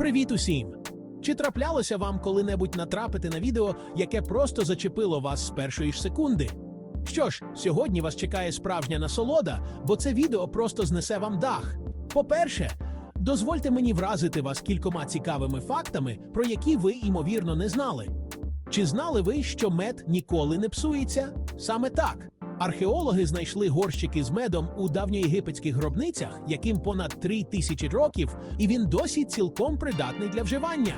Привіт усім! Чи траплялося вам коли-небудь натрапити на відео, яке просто зачепило вас з першої ж секунди? Що ж, сьогодні вас чекає справжня насолода, бо це відео просто знесе вам дах. По-перше, дозвольте мені вразити вас кількома цікавими фактами, про які ви, ймовірно, не знали. Чи знали ви, що мед ніколи не псується? Саме так. Археологи знайшли горщики з медом у давньоєгипетських гробницях, яким понад три тисячі років, і він досі цілком придатний для вживання.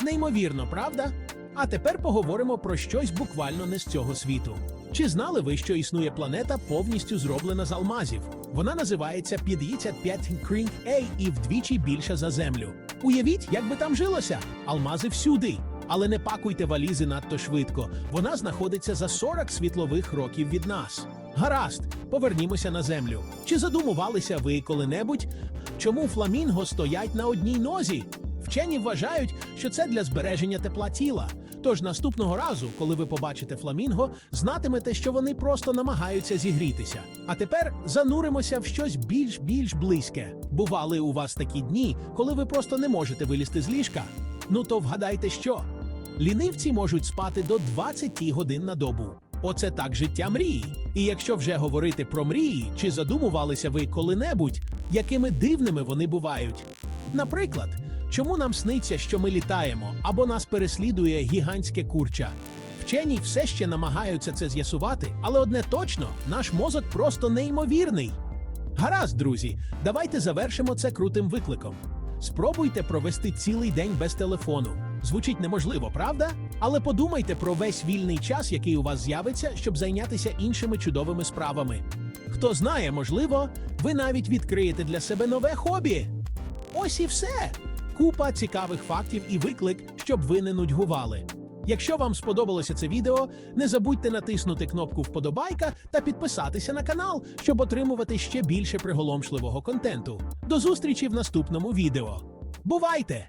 Неймовірно, правда? А тепер поговоримо про щось буквально не з цього світу. Чи знали ви, що існує планета повністю зроблена з алмазів? Вона називається 55 Крінг A і вдвічі більша за землю. Уявіть, як би там жилося? Алмази всюди. Але не пакуйте валізи надто швидко. Вона знаходиться за 40 світлових років від нас. Гаразд, повернімося на землю. Чи задумувалися ви коли-небудь, чому фламінго стоять на одній нозі? Вчені вважають, що це для збереження тепла тіла. Тож наступного разу, коли ви побачите фламінго, знатимете, що вони просто намагаються зігрітися. А тепер зануримося в щось більш більш близьке. Бували у вас такі дні, коли ви просто не можете вилізти з ліжка. Ну то вгадайте що? Лінивці можуть спати до 20 годин на добу. Оце так життя мрії. І якщо вже говорити про мрії, чи задумувалися ви коли-небудь, якими дивними вони бувають? Наприклад, чому нам сниться, що ми літаємо, або нас переслідує гігантське курча? Вчені все ще намагаються це з'ясувати, але одне точно, наш мозок просто неймовірний. Гаразд, друзі, давайте завершимо це крутим викликом. Спробуйте провести цілий день без телефону. Звучить неможливо, правда? Але подумайте про весь вільний час, який у вас з'явиться, щоб зайнятися іншими чудовими справами. Хто знає, можливо, ви навіть відкриєте для себе нове хобі. Ось і все. Купа цікавих фактів і виклик, щоб ви не нудьгували. Якщо вам сподобалося це відео, не забудьте натиснути кнопку вподобайка та підписатися на канал, щоб отримувати ще більше приголомшливого контенту. До зустрічі в наступному відео. Бувайте!